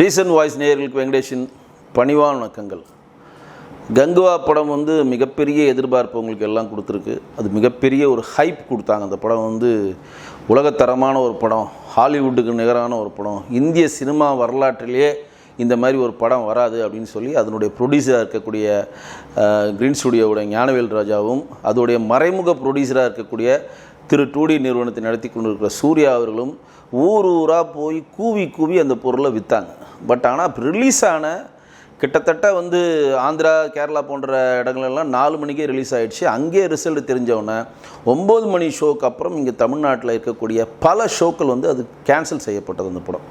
Recent voice நேயர்களுக்கு வெங்கடேஷின் பணிவான வணக்கங்கள். கங்குவா படம் வந்து மிகப்பெரிய எதிர்பார்ப்பு உங்களுக்கு எல்லாம் கொடுத்துருக்கு. அது மிகப்பெரிய ஒரு ஹைப் கொடுத்தாங்க. அந்த படம் வந்து உலகத்தரமான ஒரு படம். ஹாலிவுட்டுக்கு நிகரான ஒரு படம். இந்திய சினிமா வரலாற்றிலேயே இந்த மாதிரி ஒரு படம் வராது அப்படின்னு சொல்லி அதனுடைய ப்ரொடியூசராக இருக்கக்கூடிய க்ரீன் ஸ்டுடியோவுடைய ஞானவேல் ராஜாவும் அதோடைய மறைமுக ப்ரொடியூசராக இருக்கக்கூடிய திரு டூடி நிறுவனத்தை நடத்தி கொண்டிருக்கிற சூர்யா அவர்களும் ஊர் ஊராக போய் கூவி கூவி அந்த பொருளை விற்றாங்க பட் ஆனால் ரிலீஸ் ஆன கிட்டத்தட்ட வந்து ஆந்திரா கேரளா போன்ற இடங்களெல்லாம் நாலு மணிக்கே ரிலீஸ் ஆகிடுச்சு அங்கேயே ரிசல்ட் தெரிஞ்சவொன்னே ஒம்பது மணி ஷோக்கு அப்புறம் இங்கே தமிழ்நாட்டில் இருக்கக்கூடிய பல ஷோக்கள் வந்து அது கேன்சல் செய்யப்பட்டது அந்த படம்.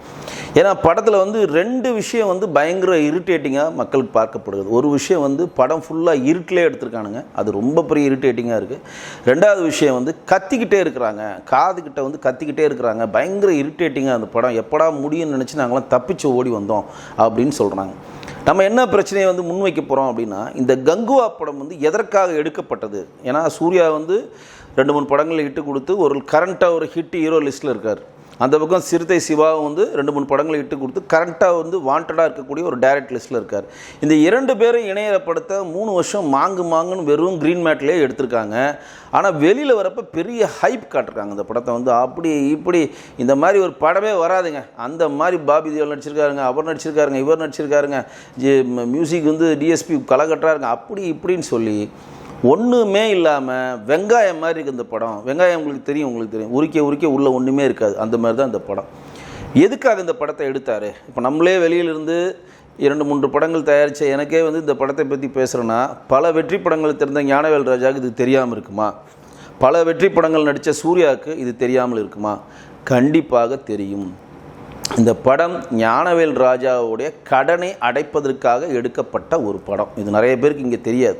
ஏன்னா படத்தில் வந்து ரெண்டு விஷயம் வந்து பயங்கர இரிட்டேட்டிங்காக மக்களுக்கு பார்க்கப்படுது. ஒரு விஷயம் வந்து படம் ஃபுல்லாக இருட்டிலே எடுத்திருக்கானுங்க. அது ரொம்ப பெரிய இரிட்டேட்டிங்காக இருக்குது ரெண்டாவது விஷயம் வந்து கத்திக்கிட்டே இருக்கிறாங்க. காதுகிட்ட வந்து கத்திக்கிட்டே இருக்கிறாங்க. பயங்கர இரிட்டேட்டிங்காக அந்த படம். எப்படா முடியும்னு நினச்சி நாங்களாம் தப்பிச்சு ஓடி வந்தோம் அப்படின்னு சொல்கிறாங்க நம்ம என்ன பிரச்சனையை வந்து முன்வைக்க போகிறோம் அப்படின்னா இந்த கங்குவா படம் வந்து எதற்காக எடுக்கப்பட்டது? ஏன்னா சூர்யா வந்து ரெண்டு மூணு படங்களை இட்டு கொடுத்து ஒரு கரண்ட்டாக ஒரு ஹிட் ஹீரோ லிஸ்ட்டில் இருக்கார். அந்த பக்கம் சிறுத்தை சிவாவும் வந்து ரெண்டு மூணு படங்களை இட்டு கொடுத்து கரண்ட்டாக வந்து வாண்டடாக இருக்கக்கூடிய ஒரு டைரக்ட் லிஸ்ட்டில் இருக்கார். இந்த இரண்டு பேரும் இணையப்படுத்த மூணு வருஷம் மாங்கு மாங்குன்னு வெறும் க்ரீன் மேட்லேயே எடுத்திருக்காங்க. ஆனால் வெளியில் வரப்போ பெரிய ஹைப் காட்டிருக்காங்க அந்த படத்தை வந்து. அப்படி இப்படி இந்த மாதிரி ஒரு படமே வராதுங்க. அந்த மாதிரி பாபி தேவல் நடிச்சிருக்காருங்க அவர் நடிச்சிருக்காருங்க இவர் நடிச்சிருக்காருங்க. மியூசிக் வந்து டிஎஸ்பி கலகட்டாருங்க அப்படி இப்படின்னு சொல்லி ஒன்றுமே இல்லாமல் வெங்காயம் மாதிரி இருக்குது இந்த படம். வெங்காயம் உங்களுக்கு தெரியும் உங்களுக்கு தெரியும். உரிக்க உரிக்க உள்ள ஒன்றுமே இருக்காது. அந்த மாதிரி தான் இந்த படம். எதுக்காக இந்த படத்தை எடுத்தார்? இப்போ நம்மளே வெளியிலிருந்து இரண்டு மூன்று படங்கள் தயாரித்த எனக்கே வந்து இந்த படத்தை பற்றி பேசுகிறேன்னா பல வெற்றி படங்கள் தெரிந்த ஞானவேல் ராஜாவுக்கு இது தெரியாமல் இருக்குமா? பல வெற்றி படங்கள் நடித்த சூர்யாவுக்கு இது தெரியாமல் இருக்குமா? கண்டிப்பாக தெரியும். இந்த படம் ஞானவேல் ராஜாவுடைய கடனை அடைப்பதற்காக எடுக்கப்பட்ட ஒரு படம். இது நிறைய பேருக்கு இங்கே தெரியாது.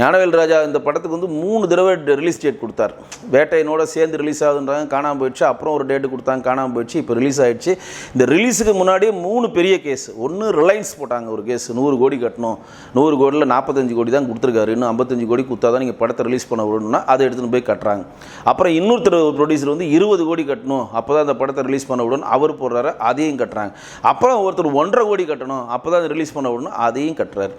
ஞானவேல் ராஜா இந்த படத்துக்கு வந்து மூணு தடவை ரிலீஸ் டேட் கொடுத்தார். வேட்டையனோட சேர்ந்து ரிலீஸ் ஆகுதுன்றாங்க காணாமல் போயிடுச்சு. அப்புறம் ஒரு டேட்டு கொடுத்தாங்க காணாமல் போயிடுச்சு இப்போ ரிலீஸ் ஆகிடுச்சு இந்த ரிலீஸுக்கு முன்னாடியே மூணு பெரிய கேஸ் ஒன்று ரிலையன்ஸ் போட்டாங்க ஒரு கேஸ் நூறு கோடி கட்டணும். நூறு கோடியில் நாற்பத்தஞ்சு கோடி தான் கொடுத்துருக்காரு. இன்னும் ஐம்பத்தஞ்சு கோடி கொடுத்தா தான் நீங்கள் படத்தை ரிலீஸ் பண்ண விடணும்னா அதை எடுத்துன்னு போய் கட்டுறாங்க. அப்புறம் இன்னொருத்தர் ப்ரொடியூசர் வந்து இருபது கோடி கட்டணும். அப்போ தான் அந்த படத்தை ரிலீஸ் பண்ண விடணும். அவர் போடுறாரு அதையும் கட்டுறாங்க. அப்புறம் ஒருத்தர் ஒன்றரை கோடி கட்டணும் அப்போ தான் ரிலீஸ் பண்ண விடணும் அதையும் கட்டுறாரு.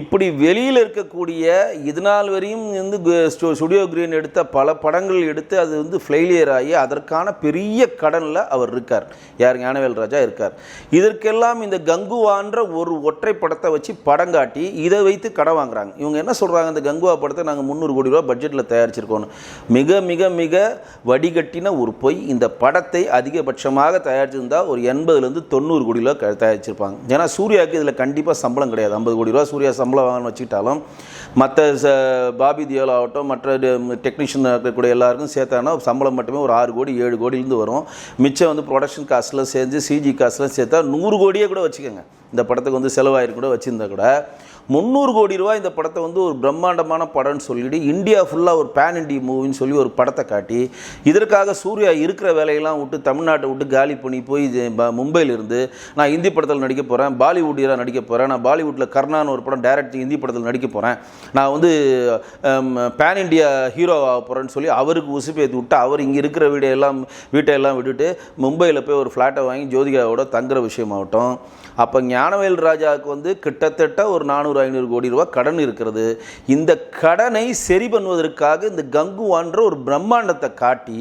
இப்படி வெளியில் இருக்கக்கூடிய இது நாள் வரையும் வந்து ஸ்டுடியோ கிரீன் எடுத்த பல படங்கள் எடுத்து அது வந்து ஃபெயிலியர் ஆகி அதற்கான பெரிய கடனில் அவர் இருக்கார். யார்? ஞானவேல் ராஜா இருக்கார். இதற்கெல்லாம் இந்த கங்குவான்ற ஒரு ஒற்றை படத்தை வச்சு படம் காட்டி இதை வைத்து கடன் வாங்குறாங்க. இவங்க என்ன சொல்கிறாங்க இந்த கங்குவா படத்தை நாங்கள் முந்நூறு கோடி ரூபா பட்ஜெட்டில் தயாரிச்சிருக்கோம் மிக மிக மிக வடிகட்டின ஒரு பொய். இந்த படத்தை அதிகபட்சமாக தயாரிச்சிருந்தா ஒரு எண்பதுலேருந்து தொண்ணூறு கோடி ரூபா க- தயாரிச்சிருப்பாங்க. ஏன்னா சூர்யாவுக்கு இதில் கண்டிப்பாக சம்பளம் கிடையாது. ஐம்பது கோடி ரூபா சூர்யா சம்பளம் வாங்கன்னு வச்சுக்கிட்டாலும் மற்ற ச பாபி தியோல் ஆகட்டும் மற்ற டெக்னீஷியன் இருக்கக்கூடிய எல்லாருக்கும் சேர்த்தானா சம்பளம் மட்டுமே ஒரு ஆறு கோடி ஏழு கோடியிலேருந்து வரும். மிச்சம் வந்து ப்ரொடக்ஷன் காஸ்ட்லாம் சேர்ந்து சிஜி காஸ்ட்லாம் சேர்த்தா நூறு கோடியே கூட வச்சுக்கோங்க. இந்த படத்துக்கு வந்து செலவாயிருக்கு கூட வச்சுருந்தா கூட. முந்நூறு கோடி ரூபா இந்த படத்தை வந்து ஒரு பிரம்மாண்டமான படம்னு சொல்லிட்டு இந்தியா ஃபுல்லாக ஒரு பேன் இண்டியா மூவின்னு சொல்லி ஒரு படத்தை காட்டி இதற்காக சூர்யா இருக்கிற வேலையெல்லாம் விட்டு தமிழ்நாட்டை விட்டு காலி பண்ணி போய் மும்பையிலிருந்து இருந்து நான் இந்தி படத்தில் நடிக்க போகிறேன் பாலிவுட் ஹீரோ நடிக்க போகிறேன் நான் பாலிவுட்டில் கர்ணான்னு ஒரு படம் டைரக்ட் இந்தி படத்தில் நடிக்க போகிறேன் நான் வந்து பேன் இண்டியா ஹீரோ ஆக போகிறேன்னு சொல்லி அவருக்கு உசுப்பேற்றி விட்டு அவர் இங்கே இருக்கிற வீடியோ எல்லாம் வீட்டை எல்லாம் விட்டுட்டு மும்பையில் போய் ஒரு ஃப்ளாட்டை வாங்கி ஜோதிகாவோட தங்குற விஷயமாகட்டும். அப்போ ஞானவேல் ராஜாவுக்கு வந்து கிட்டத்தட்ட ஒரு நானூறு ஐநூறு கோடி ரூபா கடன் இருக்கிறது. இந்த கடனை சரி பண்ணுவதற்காக இந்த கங்குவான்ற ஒரு பிரம்மாண்டத்தை காட்டி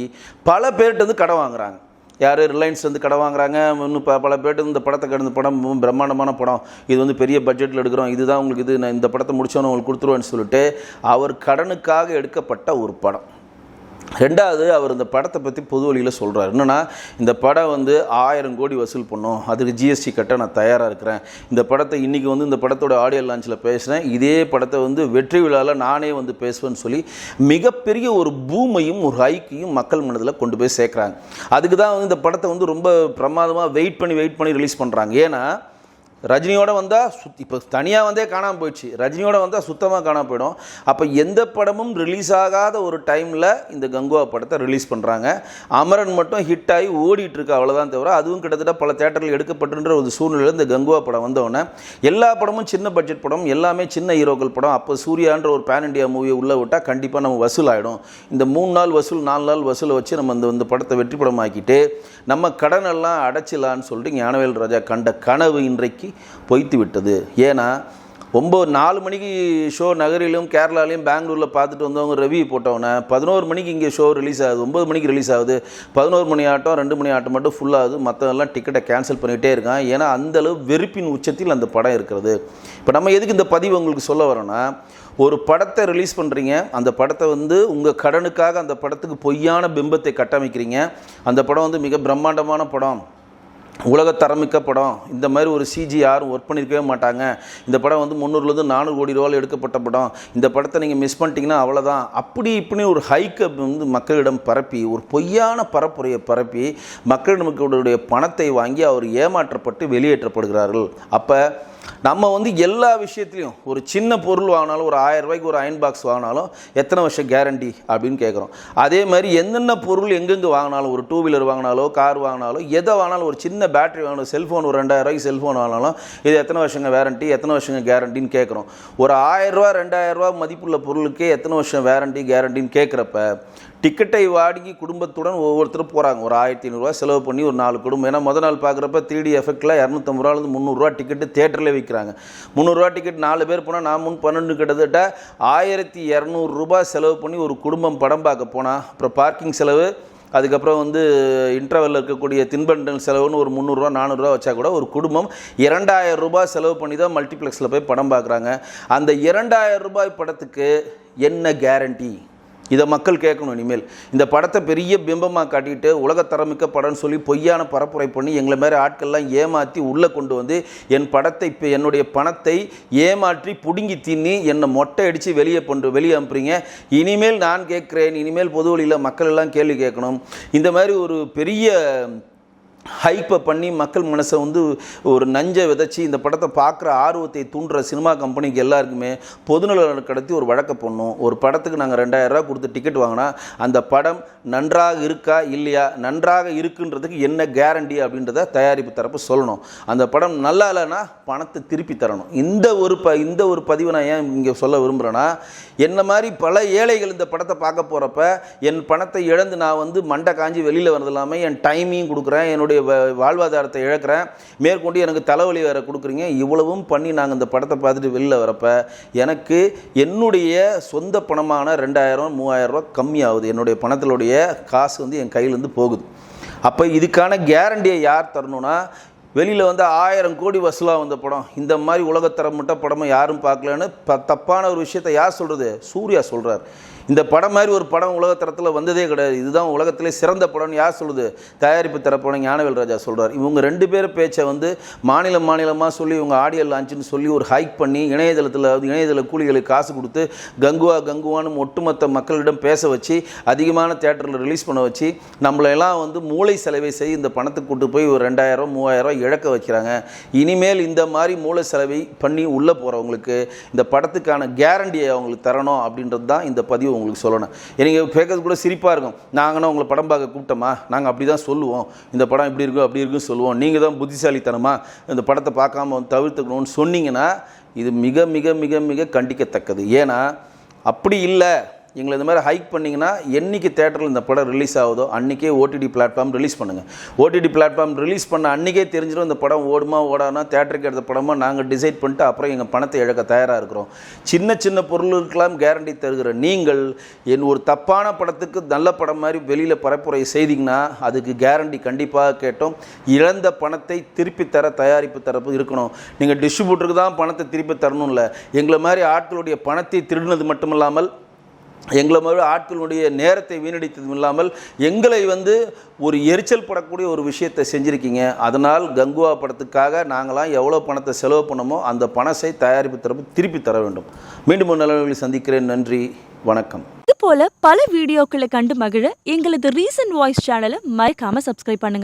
பல பேர்கிட்ட வந்து கடன் வாங்குறாங்க. யார் ரிலையன்ஸ் வந்து கடை வாங்குறாங்க? இன்னும் ப பல பேர்ட்டு இந்த படத்தை கடந்த படம் பிரம்மாண்டமான படம். இது வந்து பெரிய பட்ஜெட்டில் எடுக்கிறோம். இதுதான் உங்களுக்கு இது நான் இந்த படத்தை முடிச்சோன்னு உங்களுக்கு கொடுத்துருவேன்னு சொல்லிட்டு அவர் கடனுக்காக எடுக்கப்பட்ட ஒரு படம். ரெண்டாவது அவர் இந்த படத்தை பற்றி பொது வழியில் சொல்கிறார் என்னென்னா இந்த படம் வந்து ஆயிரம் கோடி வசூல் பண்ணும். அதுக்கு ஜிஎஸ்டி கட்ட நான் தயாராக இருக்கிறேன். இந்த படத்தை இன்றைக்கி வந்து இந்த படத்தோட ஆடியோ லான்ச்சில் பேசுகிறேன் இதே படத்தை வந்து வெற்றி விழாவில் நானே வந்து பேசுவேன்னு சொல்லி மிகப்பெரிய ஒரு பூமையும் ஒரு ஹைக்கையும் மக்கள் மனதில் கொண்டு போய் சேர்க்குறாங்க. அதுக்கு தான் வந்து இந்த படத்தை வந்து ரொம்ப பிரமாதமாக வெயிட் பண்ணி வெயிட் பண்ணி ரிலீஸ் பண்ணுறாங்க ஏன்னா ரஜினியோட வந்தால் சுத் இப்போ தனியாக வந்தே காணாமல் போயிடுச்சு. ரஜினியோட வந்தால் சுத்தமாக காணாம போயிடும். அப்போ எந்த படமும் ரிலீஸ் ஆகாத ஒரு டைமில் இந்த கங்குவா படத்தை ரிலீஸ் பண்ணுறாங்க அமரன் மட்டும் ஹிட் ஆகி ஓடிட்டுருக்கு அவ்வளோதான் தவிர அதுவும் கிட்டத்தட்ட பல தேட்டரில் எடுக்கப்பட்டுன்ற ஒரு சூழ்நிலையில் இந்த கங்குவா படம் வந்தோடனே எல்லா படமும் சின்ன பட்ஜெட் படம் எல்லாமே சின்ன ஹீரோக்கள் படம். அப்போ சூர்யான்ற ஒரு பேன் இண்டியா மூவியை உள்ளே விட்டால் கண்டிப்பாக நம்ம வசூல் ஆகிடும் இந்த மூணு நாள் வசூல் நாலு நாள் வசூலை வச்சு நம்ம இந்த இந்த படத்தை வெற்றி படமாக்கிட்டு நம்ம கடனெல்லாம் அடைச்சிடலான்னு சொல்லிட்டு ஞானவேல் ராஜா கண்ட கனவு இன்றைக்கு பொய்த்து விட்டது. ஏன்னா ஒம்பது நாலு மணிக்கு ஷோ நகரிலும் கேரளாலையும் பெங்களூரில் பார்த்துட்டு வந்தவங்க ரிவ்யூ போட்டவொன்னே பதினோரு மணிக்கு இங்கே ஷோ ரிலீஸ் ஆகுது. ஒம்பது மணிக்கு ரிலீஸ் ஆகுது. பதினோரு மணி ஆட்டம் ரெண்டு மணி ஆட்டம் மட்டும் ஃபுல்லாகுது மற்றவெல்லாம் டிக்கெட்டை கேன்சல் பண்ணிகிட்டே இருக்கான். ஏன்னா அந்தளவு வெறுப்பின் உச்சத்தில் அந்த படம் இருக்கிறது. இப்போ நம்ம எதுக்கு இந்த பதிவு உங்களுக்கு சொல்ல வரோன்னா ஒரு படத்தை ரிலீஸ் பண்ணுறீங்க அந்த படத்தை வந்து உங்கள் கடனுக்காக அந்த படத்துக்கு பொய்யான பிம்பத்தை கட்டமைக்கிறீங்க. அந்த படம் வந்து மிக பிரம்மாண்டமான படம். உலகத்தரமிக்க படம். இந்த மாதிரி ஒரு சிஜி யாரும் ஒர்க் பண்ணியிருக்கவே மாட்டாங்க. இந்த படம் வந்து முந்நூறுலேருந்து நானூறு கோடி ரூபாயில் எடுக்கப்பட்ட படம். இந்த படத்தை நீங்கள் மிஸ் பண்ணிட்டீங்கன்னா அவ்வளோதான் அப்படி இப்படி ஒரு ஹைக்கை வந்து மக்களிடம் பரப்பி ஒரு பொய்யான பரப்புரையை பரப்பி மக்களிடமுடைய பணத்தை வாங்கி அவர் ஏமாற்றப்பட்டு வெளியேற்றப்படுகிறார்கள். அப்போ நம்ம வந்து எல்லா விஷயத்துலையும் ஒரு சின்ன பொருள் வாங்கினாலும் ஒரு ஆயிரம் ரூபாய்க்கு ஒரு அயன் பாக்ஸ் வாங்கினாலும் எத்தனை வருஷம் கேரண்டி அப்படின்னு கேட்குறோம். அதே மாதிரி என்னென்ன பொருள் எங்கெங்கே வாங்கினாலும் ஒரு டூ வீலர் வாங்கினாலோ கார் வாங்கினாலோ எதை வாங்கினாலும் ஒரு சின்ன பேட்டரி வாங்கணும் செல்ஃபோன் ஒரு ரெண்டாயிரம் ரூபாய்க்கு செல்ஃபோன் வாங்கினாலும் இது எத்தனை வருஷங்க வேரண்டி எத்தனை வருஷங்க கேரண்டின்னு கேட்குறோம். ஒரு ஆயிரம் ரூபா ரெண்டாயிரம் ரூபா மதிப்புள்ள பொருளுக்கே எத்தனை வருஷம் வேரண்டி கேரண்டின்னு கேட்குறப்ப டிக்கெட்டை வாடகி குடும்பத்துடன் ஒவ்வொருத்தரும் போகிறாங்க ஒரு ஆயிரத்தி ஐநூறுரூவா செலவு பண்ணி ஒரு நாலு குடும்பம். ஏன்னா முத நாள் பார்க்குறப்ப த்ரீ டி எஃபெக்டில் இரநூத்தம்பது ரூபாலேருந்து முந்நூறுரூவா டிக்கெட்டு தேட்டரில் விற்கிறாங்க முந்நூறுரூவா டிக்கெட் நாலு பேர் போனால் நான் முன் பன்னெண்டு கிட்டத்தட்ட ஆயிரத்தி இரநூறுபா செலவு பண்ணி ஒரு குடும்பம் படம் பார்க்க போனால் அப்புறம் பார்க்கிங் செலவு அதுக்கப்புறம் வந்து இன்டர்வெல்ல இருக்கக்கூடிய தின்பண்டல் செலவுன்னு ஒரு முந்நூறுரூவா நானூறுரூவா வச்சா கூட ஒரு குடும்பம் இரண்டாயிரம் ரூபாய் செலவு பண்ணி தான் மல்டிப்ளெக்ஸில் போய் படம் பார்க்குறாங்க. அந்த இரண்டாயிரம் ரூபாய் படத்துக்கு என்ன கேரண்டி இதை மக்கள் கேட்கணும் இனிமேல். இந்த படத்தை பெரிய பிம்பமாக காட்டிட்டு உலகத்தரமிக்க படம்னு சொல்லி பொய்யான பரப்புரை பண்ணி எங்களை மாதிரி ஆட்கள்லாம் ஏமாற்றி உள்ளே கொண்டு வந்து என் படத்தை இப்போ என்னுடைய பணத்தை ஏமாற்றி பிடுங்கி தின்னி என்னை மொட்டை அடித்து வெளியே கொண்டு வெளியே அனுப்புறீங்க. இனிமேல் நான் கேட்குறேன் இனிமேல் பொது வழியில் மக்கள் எல்லாம் கேள்வி கேட்கணும். இந்த மாதிரி ஒரு பெரிய ஹைப்பை பண்ணி மக்கள் மனசை வந்து ஒரு நஞ்சை விதைச்சி இந்த படத்தை பார்க்குற ஆர்வத்தை தூண்டுற சினிமா கம்பெனிக்கு எல்லாருக்குமே பொதுநலன் கடத்தி ஒரு வழக்க பண்ணும் ஒரு படத்துக்கு நாங்கள் ரெண்டாயிரம் கொடுத்து டிக்கெட் வாங்கினா அந்த படம் நன்றாக இருக்கா இல்லையா? நன்றாக இருக்குன்றதுக்கு என்ன கேரண்டி அப்படின்றத தயாரிப்பு தரப்பு சொல்லணும். அந்த படம் நல்லா இல்லைன்னா பணத்தை திருப்பி தரணும். இந்த ஒரு ப இந்த ஒரு பதிவை நான் ஏன் இங்கே சொல்ல விரும்புகிறேன்னா என்ன மாதிரி பல ஏழைகள் இந்த படத்தை பார்க்க போகிறப்ப என் பணத்தை இழந்து நான் வந்து மண்டை காஞ்சி வெளியில் வரது இல்லாமல் என் டைமையும் கொடுக்குறேன் என்னுடைய வ- வாழ்வாதாரத்தை இழக்கிறேன். மேற்கொண்டு எனக்கு தலைவலி வேறு கொடுக்குறீங்க. இவ்வளவும் பண்ணி நாங்கள் இந்த படத்தை பார்த்துட்டு வெளியில் வரப்ப எனக்கு என்னுடைய சொந்த பணமான ரெண்டாயிரம் மூவாயிரம் ரூபாய் கம்மியாகுது. என்னுடைய பணத்தினுடைய காசு வந்து என் கையிலேருந்து போகுது. அப்போ இதுக்கான கேரண்டியை யார் தரணும்னா வெளியில் வந்து ஆயிரம் கோடி வசூலாக வந்த படம். இந்த மாதிரி உலகத்தரம் மட்டும் படமும் யாரும் பார்க்கலன்னு ப தப்பான ஒரு விஷயத்தை யார் சொல்கிறது சூர்யா சொல்கிறார் இந்த படம் மாதிரி ஒரு படம் உலகத்தரத்தில் வந்ததே கிடையாது. இதுதான் உலகத்திலே சிறந்த படம்னு யார் சொல்லுது? தயாரிப்பு தரப்போன ஞானவேல் ராஜா சொல்கிறார் இவங்க ரெண்டு பேர் பேச்சை வந்து மாநிலம் மாநிலமாக சொல்லி இவங்க ஆடியோ லான்ச்சுன்னு சொல்லி ஒரு ஹைக் பண்ணி இணையதளத்தில் இணையதள கூலிகளுக்கு காசு கொடுத்து கங்குவா கங்குவான்னு ஒட்டுமொத்த மக்களிடம் பேச வச்சு அதிகமான தேட்டரில் ரிலீஸ் பண்ண வச்சு நம்மளையெல்லாம் வந்து மூளை செலவை செய்து இந்த பணத்துக்கு கூட்டு போய் ஒரு ரெண்டாயிரம் மூவாயிரம் இழக்க வைக்கிறாங்க. இனிமேல் இந்த மாதிரி மூளை செலவை பண்ணி உள்ளே போகிறவங்களுக்கு இந்த படத்துக்கான கேரண்டியை அவங்களுக்கு தரணும் அப்படின்றது தான் இந்த பதிவு உங்களுக்கு சொல்லணும். நீங்கள் கேட்கறது கூட சிரிப்பாக இருக்கும். நாங்கன்னா உங்களை படம் பார்க்க கூப்பிட்டோமா? நாங்கள் அப்படி தான் சொல்லுவோம். இந்த படம் இப்படி இருக்கும் அப்படி இருக்குன்னு சொல்லுவோம். நீங்கள் தான் புத்திசாலித்தனமா இந்த படத்தை பார்க்காம தவிர்த்துக்கணும்னு சொன்னீங்கன்னா இது மிக மிக மிக மிக கண்டிக்கத்தக்கது. ஏன்னா அப்படி இல்லை. எங்களை இந்த மாதிரி ஹைக் பண்ணிங்கன்னா என்னைக்கு தேட்டரில் இந்த படம் ரிலீஸ் ஆகுதோ அன்றைக்கே ஓடிடி பிளாட்ஃபார்ம் ரிலீஸ் பண்ணுங்கள் ஓடிடி பிளாட்ஃபார்ம் ரிலீஸ் பண்ண அன்றைக்கே தெரிஞ்சிடும் இந்த படம் ஓடுமா ஓடானா தேட்டருக்கு எடுத்த படமாக நாங்கள் டிசைட் பண்ணிட்டு அப்புறம் எங்கள் பணத்தை இழக்க தயாராக இருக்கிறோம். சின்ன சின்ன பொருளுக்கெல்லாம் கேரண்டி தருகிற நீங்கள் என் ஒரு தப்பான படத்துக்கு நல்ல படம் மாதிரி வெளியில் பரப்புரை செய்தீங்கன்னா அதுக்கு கேரண்டி கண்டிப்பாக கேட்டோம். இழந்த பணத்தை திருப்பி தர தயாரிப்பு தரப்பு இருக்கணும். நீங்கள் டிஸ்ட்ரிபியூட்டருக்கு தான் பணத்தை திருப்பி தரணும் இல்லை எங்களை மாதிரி ஆட்களுடைய பணத்தை திருடினது மட்டுமில்லாமல் எங்களை மாதிரி ஆட்களுடைய நேரத்தை வீணடித்ததும் இல்லாமல் எங்களை வந்து ஒரு எரிச்சல் படக்கூடிய ஒரு விஷயத்தை செஞ்சுருக்கீங்க. அதனால் கங்குவா படத்துக்காக நாங்களாம் எவ்வளோ பணத்தை செலவு பண்ணமோ அந்த பணத்தை தயாரிப்பு தரப்பு திருப்பி தர வேண்டும். மீண்டும் ஒரு நிலவுகளை சந்திக்கிறேன். நன்றி. வணக்கம். இது போல பல வீடியோக்களை கண்டு மகிழ எங்களது ரீசன்ட் வாய்ஸ் சேனலை மறைக்காமல் சப்ஸ்கிரைப் பண்ணுங்க.